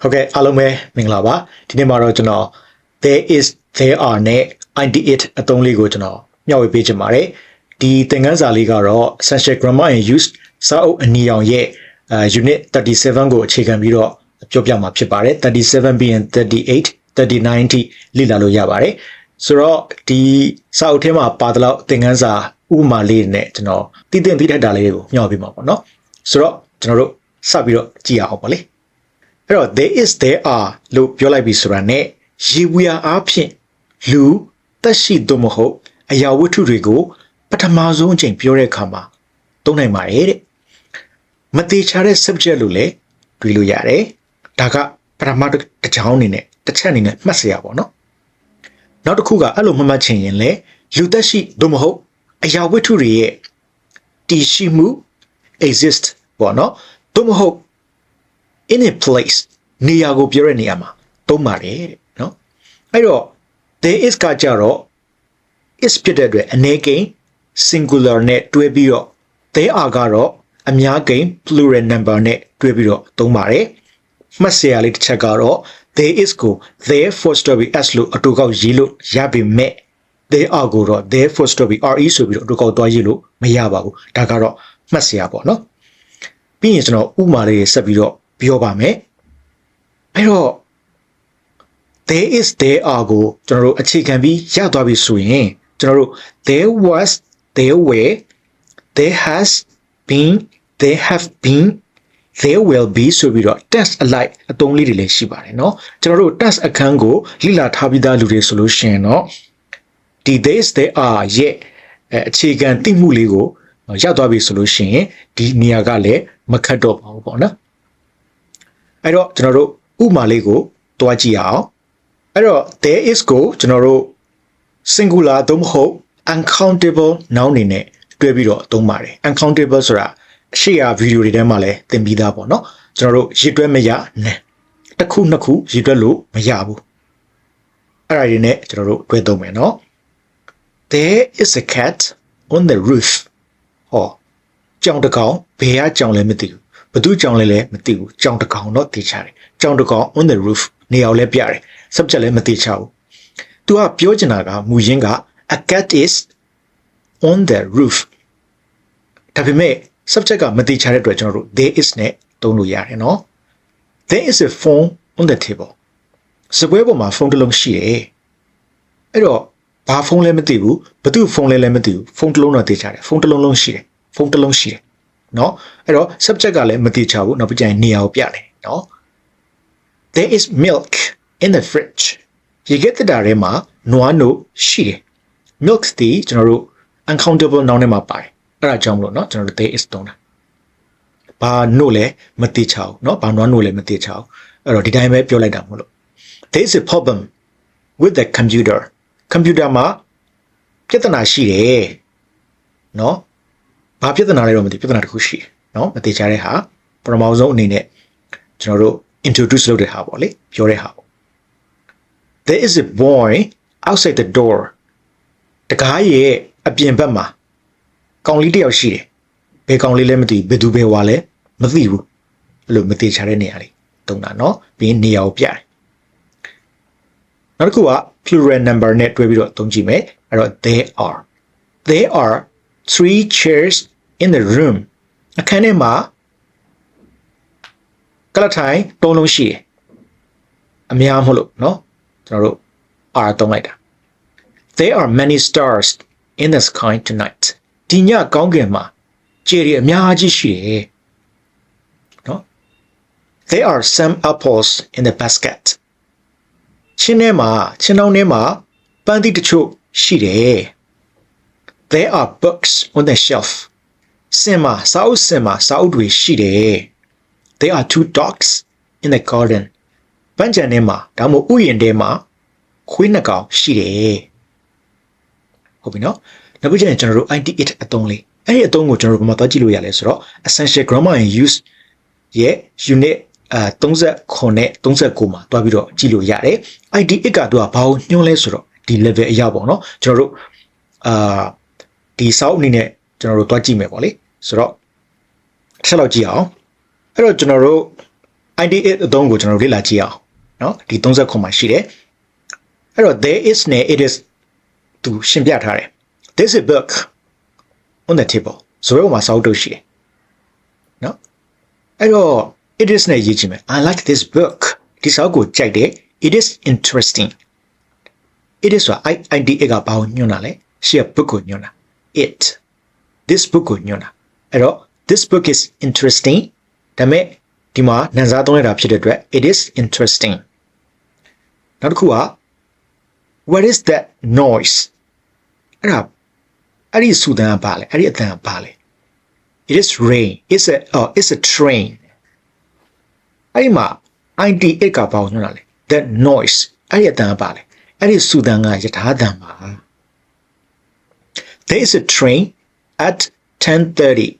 ဟုတ်ကဲ့အားလုံးပဲမင်္ဂလာပါဒီနေ့မှာတော့ကျွန်တော် there is there are နဲ့ it အသုံးလေးကိုကျွန်တော်မျှဝေပေးချင်ပါတယ်ဒီသင်ခန်းစာလေးကတော့ essential grammar and use စာအုပ်အနီရောင်ရဲ့အဲ unit 37ကိုအခြေခံပြီးတော့ပြောပြမှာဖြစ်ပါတယ်37ပြီးရင်38 39ထိလေ့လာလို့ရပါတယ်ဆိုတော့ဒီစာအုပ်ထဲမှာပါတဲ့လောက်သင်ခန်းစာဥပမာလေးနဲ့ကျွန်တော်တည်တင်သိတတ်တာလေးကိုမျှဝေပေးမှာပေါ့နော်ဆိုတော့ကျွန်တော်တို့စပြီးတော့ကြည့်ရအောင်ပါလေ အဲ့တော့ there is there are လို့ပြောလိုက်ပြီဆိုတာ ਨੇ ရေဝေအားဖြင့်လူတက်ရှိသို့မဟုတ်အရာဝတ္ထုတွေကိုပထမဆုံးအချိန်ပြောတဲ့အခါမှာသုံးနိုင်ပါတယ်တဲ့မသေးချာတဲ့ subject လို့လည်းတွေးလို့ရတယ်ဒါကပထမတစ်ချောင်းအနေနဲ့တစ်ချက်အနေနဲ့မှတ်စရာပေါ့နော်နောက်တစ်ခုကအဲ့လိုမှတ်မှတ်ချင်ရင်လေလူသက်ရှိသို့မဟုတ်အရာဝတ္ထုတွေရဲ့တည်ရှိမှု exist ပေါ့နော်သို့မဟုတ် in a place နေရာကိုပြောတဲ့နေရာမှာသုံးပါတယ်တဲ့နော်အဲ့တော့ there is ကကြတော့ is ဖြစ်တဲ့အတွက်အနေကိန်း singular နဲ့တွဲပြီးတော့ there are ကတော့အများကိန်း plural number နဲ့တွဲပြီးတော့သုံးပါတယ်မှတ်စရာလေးတစ်ချက်ကတော့ there is ကို there for story s လို့အတူကောက်ရေးလို့ရပေမဲ့ there are ကိုတော့ there for story re ဆိုပြီးတော့အတူကောက်သွားရေးလို့မရပါဘူးဒါကတော့မှတ်စရာပေါ့နော်ပြီးရင်ကျွန်တော်ဥမာလေးတွေဆက်ပြီးတော့ ပြောပါမယ်အဲ့တော့ there is there are ကိုကျွန်တော်တို့အခြေခံပြီးရသွားပြီဆိုရင်ကျွန်တော်တို့ there was there were there has been there have been there will be ဆိုပြီးတော့ test alike အသုံးလေးတွေလည်းရှိပါတယ်เนาะကျွန်တော်တို့ test အခန်းကိုလိလာထားပြီးသားလူတွေဆိုလို့ရှိရင်เนาะဒီ this there are ရဲ့အဲအခြေခံသိမှုလေးကိုရောက်သွားပြီဆိုလို့ရှိရင်ဒီနေရာကလည်းမခတ်တော့ပါဘူးပေါ့နော် အဲ့တော့ကျွန်တော်တို့ဥမာလေးကိုတွားကြည့်အောင်အဲ့တော့ there is ကိုကျွန်တော်တို့ singular သို့မဟုတ် uncountable noun အနေနဲ့တွဲပြီးတော့သုံးပါတယ် uncountable ဆိုတာအရှိရာဗီဒီယိုတွေထဲမှာလည်းသင်ပြီးသားပေါ့နော်ကျွန်တော်တို့ရည်တွဲမရနဲ့တစ်ခုနှစ်ခုရည်တွဲလို့မရဘူးအဲ့ဒါတွေနဲ့ကျွန်တော်တို့တွဲသုံးမယ်နော် there is a cat on the roof ဟောကြောင်တကောင်ဘယ်ကကြောင်လဲမသိဘူး ဘသူကြောင်လဲလဲမသိဘူးကြောင်တကောင်တော့သိချတယ်ကြောင်တကောင် on the roof နေရာကိုလဲပြတယ် subject လဲမသိချဘူး तू ကပြောချင်တာကမူရင်းက a cat is on the roof ဒါပေမဲ့ subject ကမသိချတဲ့အတွက်ကျွန်တော်တို့ there is နဲ့သုံးလို့ရတယ်နော် there is a phone on the table စပွဲပေါ်မှာဖုန်းတစ်လုံးရှိတယ်အဲ့တော့ဘာဖုန်းလဲမသိဘူးဘသူဖုန်းလဲလည်းမသိဘူးဖုန်းတစ်လုံးတော့သိချတယ်ဖုန်းတစ်လုံးလုံးရှိတယ်ဖုန်းတစ်လုံးရှိတယ် เนาะအဲ့တော့ subject ကလည်းမသိချဘူးနောက်ပြကြရင်နေရာကိုပြတယ်เนาะ there is milk in the fridge ရေခဲတက်တာထဲမှာနွားနို့ရှိတယ် milk တီကျွန်တော်တို့ uncountable noun ထဲမှာပါတယ်အဲ့ဒါကြောင့်မလို့เนาะကျွန်တော်တို့ there is တုံးတာဘာနို့လဲမသိချဘူးเนาะဘာနွားနို့လဲမသိချဘူးအဲ့တော့ဒီတိုင်းပဲပြောလိုက်တာမဟုတ်လို့ there is a problem with the computer computer မှာပြဿနာရှိတယ်เนาะ ဘာပြဿနာလဲတော့မသိပြဿနာတစ်ခုရှိတယ်เนาะမသိချတဲ့ဟာပထမဆုံးအနေနဲ့ကျွန်တော်တို့ introduce လုပ်တဲ့ဟာပေါ့လေပြောတဲ့ဟာပေါ့ there is a boy outside the door တကားရဲ့အပြင်ဘက်မှာကောင်လေးတစ်ယောက်ရှိတယ်ဘယ်ကောင်လေးလဲမသိဘူးဘယ်သူဘယ်ဝါလဲမသိဘူးအဲ့လိုမသိချတဲ့နေရာလေးတုံးတာเนาะပြီးရင်နေရာကိုပြတယ်နောက်တစ်ခုက plural number နဲ့တွဲပြီးတော့သုံးကြည့်မယ်အဲ့တော့ there are there are three chairs in the room အခန်းထဲမှာကလထိုင်သုံးလုံးရှိတယ်အများမဟုတ်လို့เนาะကျွန်တော်တို့ are သုံးလိုက်တာ there are many stars in the sky tonight ဒီညကောင်းကင်မှာကြယ်တွေအများကြီးရှိတယ်เนาะ there are some apples in the basket ချင်းထဲမှာချင်းတောင်းထဲမှာပန်းသီးတချို့ရှိတယ် there are books on the shelf စင်မှာစာအုပ်စင်မှာစာအုပ်တွေရှိတယ် there are two dogs in the garden ပန်းချံထဲမှာဒါမှမဟုတ်ဥယျာဉ်ထဲမှာခွေးနှစ်ကောင်ရှိတယ်ဟုတ်ပြီနော်နောက်ပြီးကျရင်ကျွန်တော်တို့ IT8 အသုံးလေးအဲ့ဒီအသုံးကိုကျွန်တော်တို့ဘယ်မှာသွားကြည့်လို့ရလဲဆိုတော့ essential grammar and use ရဲ့ unit အဲ39နဲ့39မှာတွားပြီးတော့ကြည့်လို့ရတယ် ID8 ကသူကဘာကိုညွှန်းလဲဆိုတော့ဒီ level အရာပေါ့နော်ကျွန်တော်တို့အာဒီစောက်အနေနဲ့ကျွန်တော်တို့တွားကြည့်မယ်ပေါ့လေ ဆိုတော့တစ်ချက်လောက်ကြည့်အောင်အဲ့တော့ကျွန်တော်တို့ ID8 အသုံးကိုကျွန်တော်တို့လေ့လာကြည့်အောင်เนาะဒီ30ခုမှာရှိတယ်အဲ့တော့ there is နဲ့ it is သူရှင်းပြထားတယ် this is a book on the table ဆိုတော့မှာစောက်တုပ်ရှိတယ်เนาะအဲ့တော့ it is နဲ့ရေးချင်မယ် I like this book ဒီစောက်ကိုကြိုက်တယ် it is interesting it is ဆိုတာ ID8 ကဘာကိုညွှန်းတာလဲရှေ့က book ကိုညွှန်းတာ it this book ကိုညွှန်းတာ အဲ့တော့ this book is interesting ဒါပေမဲ့ဒီမှာနန်စားသုံးရတာဖြစ်တဲ့အတွက် it is interesting နောက်တစ်ခုက what is that noise အဲ့ဒါအဲ့ဒီဆူတန်ကဘာလဲအဲ့ဒီအတန်ကဘာလဲ it is rain it's a oh it's a train အဲ့ဒီမှာ ID8 ကဘာကိုညွှန်းတာလဲ that noise အဲ့ဒီအတန်ကဘာလဲအဲ့ဒီဆူတန်ကယထာတန်ပါ there is a train at 10:30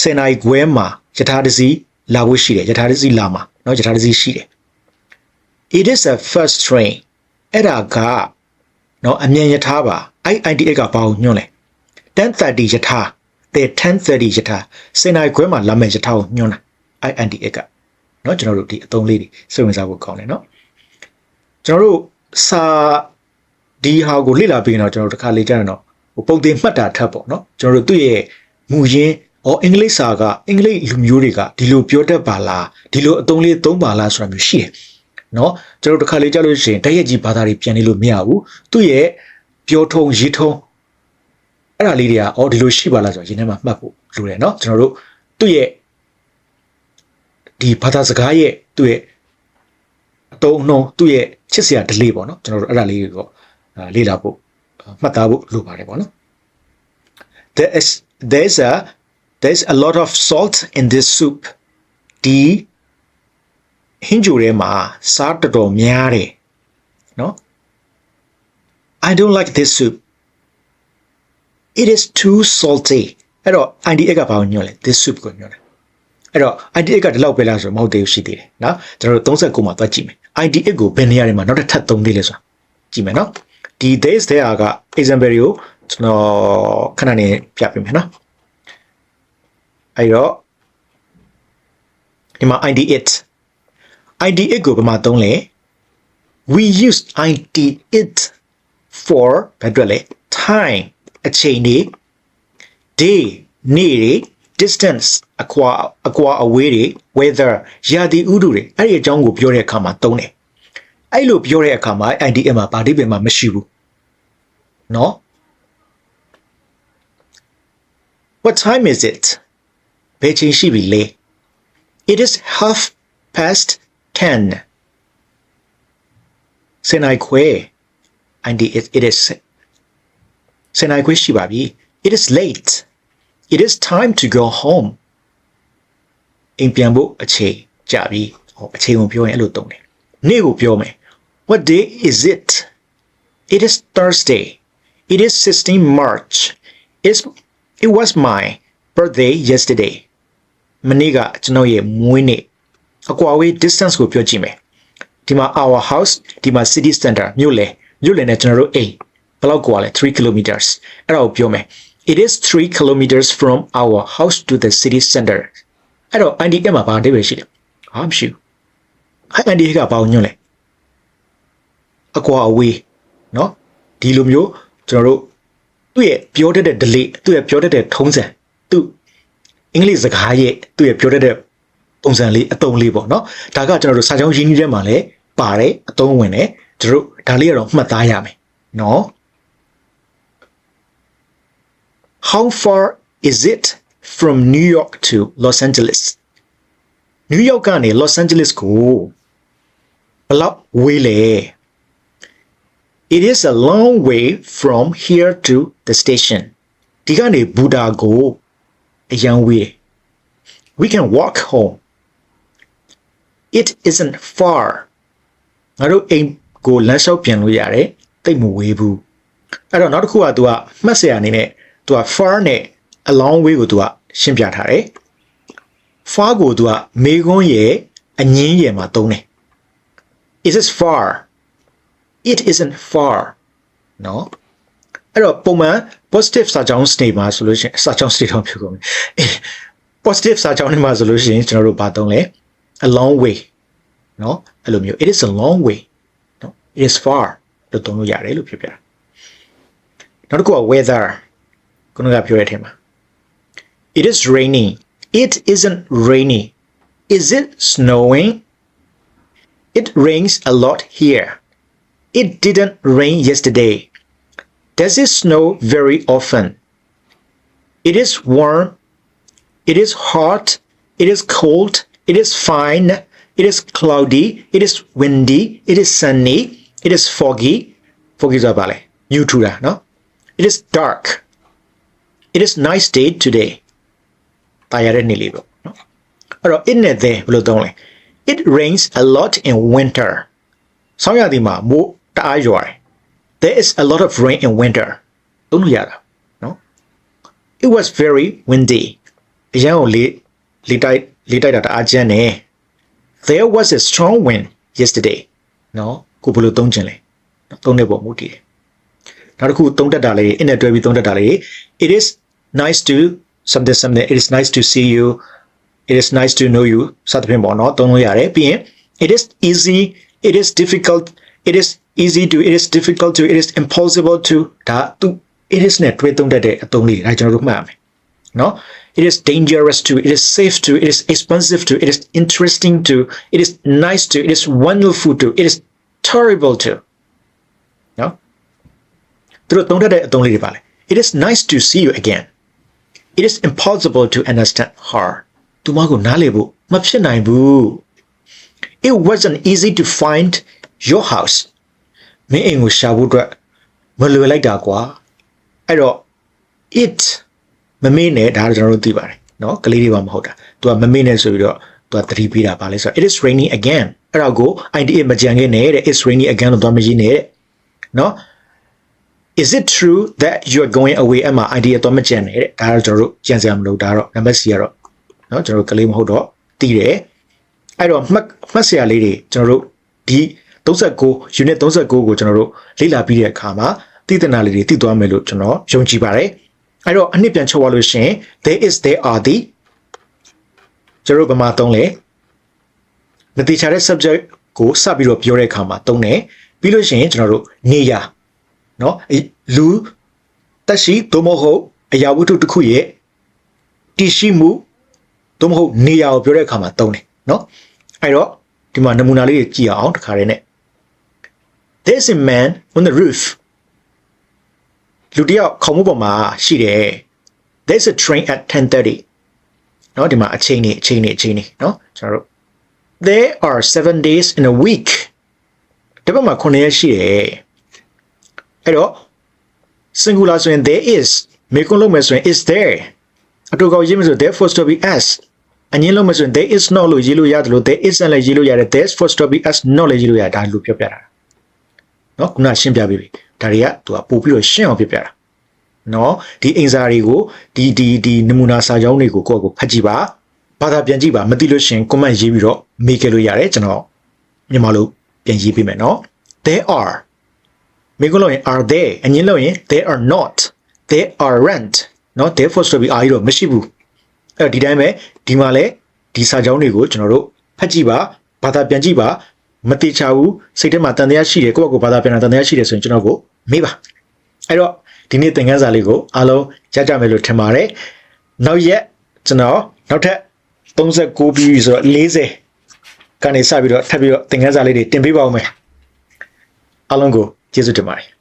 စနေနိုင်ခွဲမှာယထာတစီလာဖို့ရှိတယ်ယထာတစီလာမှာเนาะယထာတစီရှိတယ် it is a first train အဲ့ဒါကเนาะအမြန်ယထာပါအဲ့ idea ကဘာကိုညွှန်းလဲ10:30ယထာတဲ့10:30ယထာစနေနိုင်ခွဲမှာလာမယ့်ယထာကိုညွှန်းတာအဲ့ idea ကเนาะကျွန်တော်တို့ဒီအသုံးလေးတွေစိတ်ဝင်စားဖို့ကောင်းတယ်เนาะကျွန်တော်တို့စာဒီဟာကိုလေ့လာပြီးရင်တော့ကျွန်တော်တို့တစ်ခါလေ့ကြရင်တော့ဟိုပုံတင်မှတ်တာထပ်ပေါ့เนาะကျွန်တော်တို့သူ့ရဲ့မူရင်း အော်အင်္ဂလိပ်စာကအင်္ဂလိပ်လူမျိုးတွေကဒီလိုပြောတတ်ပါလားဒီလိုအသုံးလေးသုံးပါလားဆိုတာမျိုးရှိတယ်เนาะကျွန်တော်တို့တစ်ခါလေကြားလို့ရှိရင်တရက်ကြီးဘာသာတွေပြန်နေလို့မရဘူးသူ့ရဲ့ပြောထုံးရေးထုံးအဲ့ဒါလေးတွေကအော်ဒီလိုရှိပါလားဆိုတော့ရင်းထဲမှာမှတ်ဖို့လိုတယ်เนาะကျွန်တော်တို့သူ့ရဲ့ဒီဘာသာစကားရဲ့သူ့ရဲ့အတုံးအနှုံးသူ့ရဲ့ချစ်စရာ delay ပေါ့เนาะကျွန်တော်တို့အဲ့ဒါလေးကိုလေ့လာဖို့မှတ်သားဖို့လိုပါတယ်ပေါ့เนาะ there is there's a there's a lot of salt in this soup ဒီဟင်းကြိုထဲမှာစားတော်တော်များတယ်နော် I don't like this soup it is too salty အဲ့တော့ IDX ကဘာကိုညွှန်လဲ this soup ကိုညွှန်တယ်အဲ့တော့ IDX ကဒီလောက်ပဲလားဆိုတော့မဟုတ်သေးဘူးရှိသေးတယ်နော်ကျွန်တော်တို့39မှာတွက်ကြည့်မယ် IDX ကိုဘယ်နေရာတွေမှာနောက်တစ်ထပ်သုံးသေးလဲဆိုတာကြည့်မယ်နော်ဒီ days တဲ့ဟာက example ကိုကျွန်တော်ခဏနေပြပေးမယ်နော် အဲ့တော့ဒီမှာ ID8 ID8 ကိုဘယ်မှာသုံးလဲ we use ID8 for ဘယ်အတွက်လဲ time အချိန်တွေ day နေ့တွေ distance အကွာအကွာအဝေးတွေ weather ရာသီဥတုတွေအဲ့ဒီအကြောင်းကိုပြောတဲ့အခါမှာသုံးတယ်အဲ့လိုပြောတဲ့အခါမှာ IDM မှာဘာတိပင်မှမရှိဘူးเนาะ What time is it ဘယ်ချိန်ရှိပြီလဲ It is half past 10စနေခွဲ and it it is စနေခွဲရှိပါပြီ It is late It is time to go home အိမ်ပြန်ဖို့အချိန်ကြာပြီဟောအချိန်ကိုပြောရင်အဲ့လိုသုံးတယ်နေ့ကိုပြောမယ် What day is it It is Thursday It is 16 March It's it was my birthday yesterday မနေ့ကကျွန်တော်ရဲ့မွေးနေ့အကွာဝေး distance ကိုပြောကြည့်မယ်ဒီမှာ our house ဒီမှာ city center မြို့လေမြို့လေနဲ့ကျွန်တော်တို့အိမ်ဘယ်လောက်ကွာလဲ3 kilometers အဲ့ဒါကိုပြောမယ် it is 3 kilometers from our house to the city center အဲ့တော့ idea မှာဘာအဓိပ္ပာယ်ရှိလဲဟာမရှိဘူးအဲ့ idea ကဘာကိုညွှန်လဲအကွာအဝေးเนาะဒီလိုမျိုးကျွန်တော်တို့သူ့ရဲ့ပြောတတ်တဲ့ delay သူ့ရဲ့ပြောတတ်တဲ့ထုံးစံသူ့အ င်္ဂလိပ်စကားရဲ့သူ့ရဲ့ပြောတတ်တဲ့ပုံစံလေးအတုံးလေးပေါ့နော်ဒါကကျွန်တော်တို့စာကြောင်းရင်းနှီးထဲမှာလည်းပါတယ်အတုံးဝင်တယ်ကျွန်တော်တို့ဒါလေးကတော့မှတ်သားရမယ်နော် How far is it from New York to Los Angeles New York ကနေ Los Angeles ကိုဘယ်လောက်ဝေးလဲ It is a long way from here to the station ဒီကနေဘူတာကို အရန်ဝေးတယ် We can walk home It isn't far ငါတို့အိမ်ကိုလမ်းလျှောက်ပြန်လို့ရတယ်တိတ်မဝေးဘူးအဲ့တော့နောက်တစ်ခုက तू ကမှတ်စရာအနေနဲ့ तू က far နဲ့ a long way ကို तू ကရှင်းပြထားတယ် far ကို तू ကမေခွန်းရဲ့အငင်းရဲ့မှာသုံးတယ် It is far It isn't far နော် အဲ့တော့ပုံမှန် positive စာကြောင်း state မှာဆိုလို့ရှိရင်စာကြောင်း state တော့ဖြစ်ကုန်ပြီ positive စာကြောင်းတွေမှာဆိုလို့ရှိရင်ကျွန်တော်တို့ဘာသုံးလဲ a long way เนาะအဲ့လိုမျိုး it is a long way เนาะ it is far လို့သုံးလို့ရတယ်လို့ပြောပြတာနောက်တစ်ခုက weather ခုနကပြောတဲ့အထက်မှာ it is raining it isn't rainy is it snowing it rains a lot here it didn't rain yesterday does it snow very often it is warm it is hot it is cold it is fine it is cloudy it is windy it is sunny it is foggy foggy ဆိုတာပါလေညူထူတာเนาะ it is dark it is nice day today တာရတဲ့နေ့လေးပေါ့เนาะအဲ့တော့ it နဲ့ there ဘယ်လိုသုံးလဲ it rains a lot in winter ဆောင်းရာသီမှာမိုးတအားရွာတယ် there is a lot of rain in winter. သုံးလို့ရတာနော် it was very windy. အရန်ကိုလေလေတိုက်လေတိုက်တာတအားကျန်းတယ် there was a strong wind yesterday No, it is nice to something something it is nice to see you. It is nice to know you. စသဖြင့်ပေါ့နော်သုံးလို့ရတယ်ပြီးရင် easy it is difficult it is easy to it is difficult to it is impossible to ဒါသူ it is နဲ့တွဲသုံးတတ်တဲ့အသုံးလေးဒါကျွန်တော်တို့မှတ်ရမယ်နော် it is dangerous to it is safe to it is expensive to it is interesting to it is nice to it is wonderful to it is terrible to. နော်သူတို့သုံးတတ်တဲ့အသုံးလေးတွေပါလေ it is nice to see you again. It is impossible to understand her. သူမကိုနားလည်ဖို့မဖြစ်နိုင်ဘူး it wasn't easy to find your house. မင်းအိမ်ကိုရှာဖို့အတွက်မလွယ်လိုက်တာကွာအဲ့တော့ it မမေ့နဲ့ဒါတော့ကျွန်တော်တို့သိပါတယ်နော်ကလေးတွေပါမဟုတ်တာ तू ကမမေ့နဲ့ဆိုပြီးတော့ तू ကသတိပေးတာပါလဲဆိုတော့ it is raining again အဲ့တော့ကို idea မကြံခဲ့နဲ့တဲ့ it's raining again လို့သွားမရေးနဲ့တဲ့နော် is it true that you are going away အမှ idea သွားမကြံနဲ့တဲ့ဒါတော့ကျွန်တော်တို့ကြံစရာမလိုဒါတော့ number C ကတော့နော်ကျွန်တော်တို့ကလေးမဟုတ်တော့သိတယ်အဲ့တော့မှတ်မှတ်စရာလေးတွေကျွန်တော်တို့ဒီ 39 unit 39ကိုကျွန်တော်တို့လေ့လာပြီးတဲ့အခါမှာသိသနာလေးတွေသိသွားမယ်လို့ကျွန်တော်ယုံကြည်ပါတယ်အဲ့တော့အနှစ်ပြန်ချုပ်သွားလို့ရှိရင် there is there are the ကျွန်တော်တို့ဗမာသုံးလေမတိချတဲ့ subject ကိုစပြီးတော့ပြောတဲ့အခါမှာသုံးတယ်ပြီးလို့ရှိရင်ကျွန်တော်တို့နေရเนาะလူတက်ရှိသို့မဟုတ်အရာဝတ္ထုတစ်ခုရဲ့တည်ရှိမှုသို့မဟုတ်နေရာကိုပြောတဲ့အခါမှာသုံးတယ်เนาะအဲ့တော့ဒီမှာနမူနာလေးကြည့်အောင်တစ်ခါတည်းနဲ့ There's a man on the roof လူတစ်ယောက်ခေါင်းမိုးပေါ်မှာရှိတယ် There's a train at 10:30เนาะဒီမှာအချိန်နေအချိန်နေအချိန်နေเนาะကျွန်တော်တို့ There are 7 days in a week ဒီဘက်မှာ9ရက်ရှိတယ်အဲ့တော့ singular ဆိုရင် there is မေကွန်းလုံးမယ်ဆိုရင် is there အတူကောက်ရေးမယ်ဆို there for to be as အငင်းလုံးမယ်ဆိုရင် there is not လို့ရေးလို့ရတယ်လို့ there isn't လည်းရေးလို့ရတယ် there's for to be as not လည်းရေးလို့ရတယ်ဒါလို့ပြောပြတာ နော်ခုနရှင်းပြပေးပြီဒါတွေကသူကပို့ပြီးတော့ရှင်းအောင်ပြပြတာနော်ဒီအင်စာတွေကိုဒီဒီဒီနမူနာစာကြောင်းတွေကိုကိုယ့်ကိုဖတ်ကြည့်ပါဘာသာပြန်ကြည့်ပါမသိလို့ရှင် comment ရေးပြီးတော့မေးခဲ့လို့ရတယ်ကျွန်တော်မြန်မာလိုပြန်ရေးပေးမယ်နော် there are မေးခွန်းလို့ရင် are there အငင်းလို့ရင် there are not there aren't နော် therefore ဆိုပြီးအားရတော့မရှိဘူးအဲ့တော့ဒီတိုင်းပဲဒီမှာလဲဒီစာကြောင်းတွေကိုကျွန်တော်တို့ဖတ်ကြည့်ပါဘာသာပြန်ကြည့်ပါ မတိချဘူးစိတ်ထဲမှာတန်တရားရှိတယ်ကိုယ့်ဘက်ကဘာသာပြန်တာတန်တရားရှိတယ်ဆိုရင်ကျွန်တော်ကိုမေးပါအဲ့တော့ဒီနေ့သင်ခန်းစာလေးကိုအားလုံးရကြမယ်လို့ထင်ပါတယ်နောက်ရက်ကျွန်တော်နောက်ထပ်39ပြီးပြီဆိုတော့40ကနေစပြီးတော့ထပ်ပြီးတော့သင်ခန်းစာလေးတွေတင်ပေးပါဦးမယ်အားလုံးကိုကျေးဇူးတင်ပါတယ်